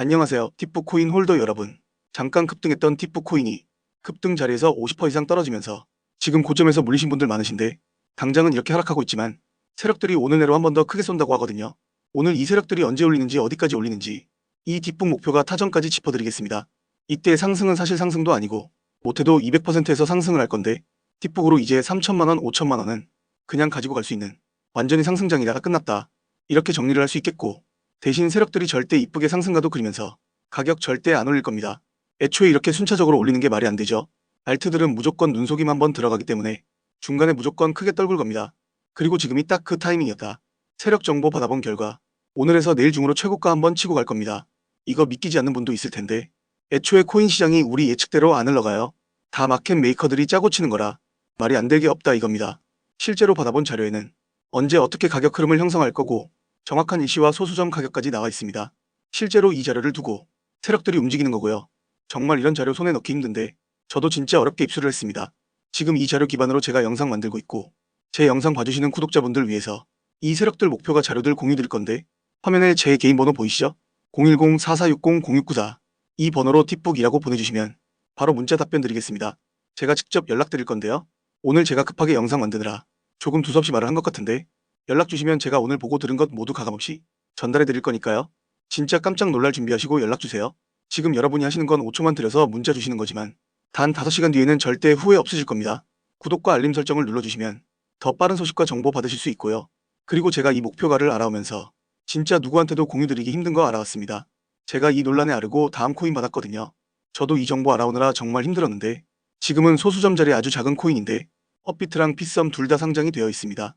안녕하세요. 티프 코인 홀더 여러분. 잠깐 급등했던 티프 코인이 급등 자리에서 50% 이상 떨어지면서 지금 고점에서 물리신 분들 많으신데 당장은 이렇게 하락하고 있지만 세력들이 오늘 내로 한 번 더 크게 쏜다고 하거든요. 오늘 이 세력들이 언제 올리는지 어디까지 올리는지 이 뒷북 목표가 타전까지 짚어드리겠습니다. 이때 상승은 사실 상승도 아니고 못해도 200%에서 상승을 할 건데 뒷북으로 이제 3천만원, 5천만원은 그냥 가지고 갈 수 있는 완전히 상승장이다가 끝났다. 이렇게 정리를 할 수 있겠고 대신 세력들이 절대 이쁘게 상승가도 그리면서 가격 절대 안 올릴 겁니다. 애초에 이렇게 순차적으로 올리는 게 말이 안 되죠. 알트들은 무조건 눈속임 한번 들어가기 때문에 중간에 무조건 크게 떨굴 겁니다. 그리고 지금이 딱 그 타이밍이었다. 세력 정보 받아본 결과 오늘에서 내일 중으로 최고가 한번 치고 갈 겁니다. 이거 믿기지 않는 분도 있을 텐데 애초에 코인 시장이 우리 예측대로 안 흘러가요. 다 마켓 메이커들이 짜고 치는 거라 말이 안 되게 없다 이겁니다. 실제로 받아본 자료에는 언제 어떻게 가격 흐름을 형성할 거고 정확한 일시와 소수점 가격까지 나와 있습니다. 실제로 이 자료를 두고 세력들이 움직이는 거고요. 정말 이런 자료 손에 넣기 힘든데 저도 진짜 어렵게 입수를 했습니다. 지금 이 자료 기반으로 제가 영상 만들고 있고 제 영상 봐주시는 구독자분들 위해서 이 세력들 목표가 자료들 공유 드릴 건데 화면에 제 개인 번호 보이시죠? 010-4460-0694 이 번호로 팁북이라고 보내주시면 바로 문자 답변 드리겠습니다. 제가 직접 연락드릴 건데요. 오늘 제가 급하게 영상 만드느라 조금 두서없이 말을 한 것 같은데 연락 주시면 제가 오늘 보고 들은 것 모두 가감없이 전달해 드릴 거니까요. 진짜 깜짝 놀랄 준비하시고 연락 주세요. 지금 여러분이 하시는 건 5초만 들여서 문자 주시는 거지만 단 5시간 뒤에는 절대 후회 없으실 겁니다. 구독과 알림 설정을 눌러주시면 더 빠른 소식과 정보 받으실 수 있고요. 그리고 제가 이 목표가를 알아오면서 진짜 누구한테도 공유드리기 힘든 거 알아왔습니다. 제가 이 논란에 아르고 다음 코인 받았거든요. 저도 이 정보 알아오느라 정말 힘들었는데 지금은 소수점 자리 아주 작은 코인인데 업비트랑 피썸 둘 다 상장이 되어 있습니다.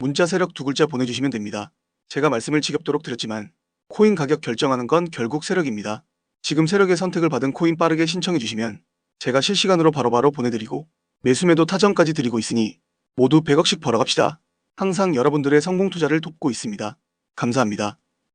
문자 세력 두 글자 보내주시면 됩니다. 제가 말씀을 지겹도록 드렸지만 코인 가격 결정하는 건 결국 세력입니다. 지금 세력의 선택을 받은 코인 빠르게 신청해 주시면 제가 실시간으로 바로바로 보내드리고 매수매도 타점까지 드리고 있으니 모두 100억씩 벌어갑시다. 항상 여러분들의 성공 투자를 돕고 있습니다. 감사합니다.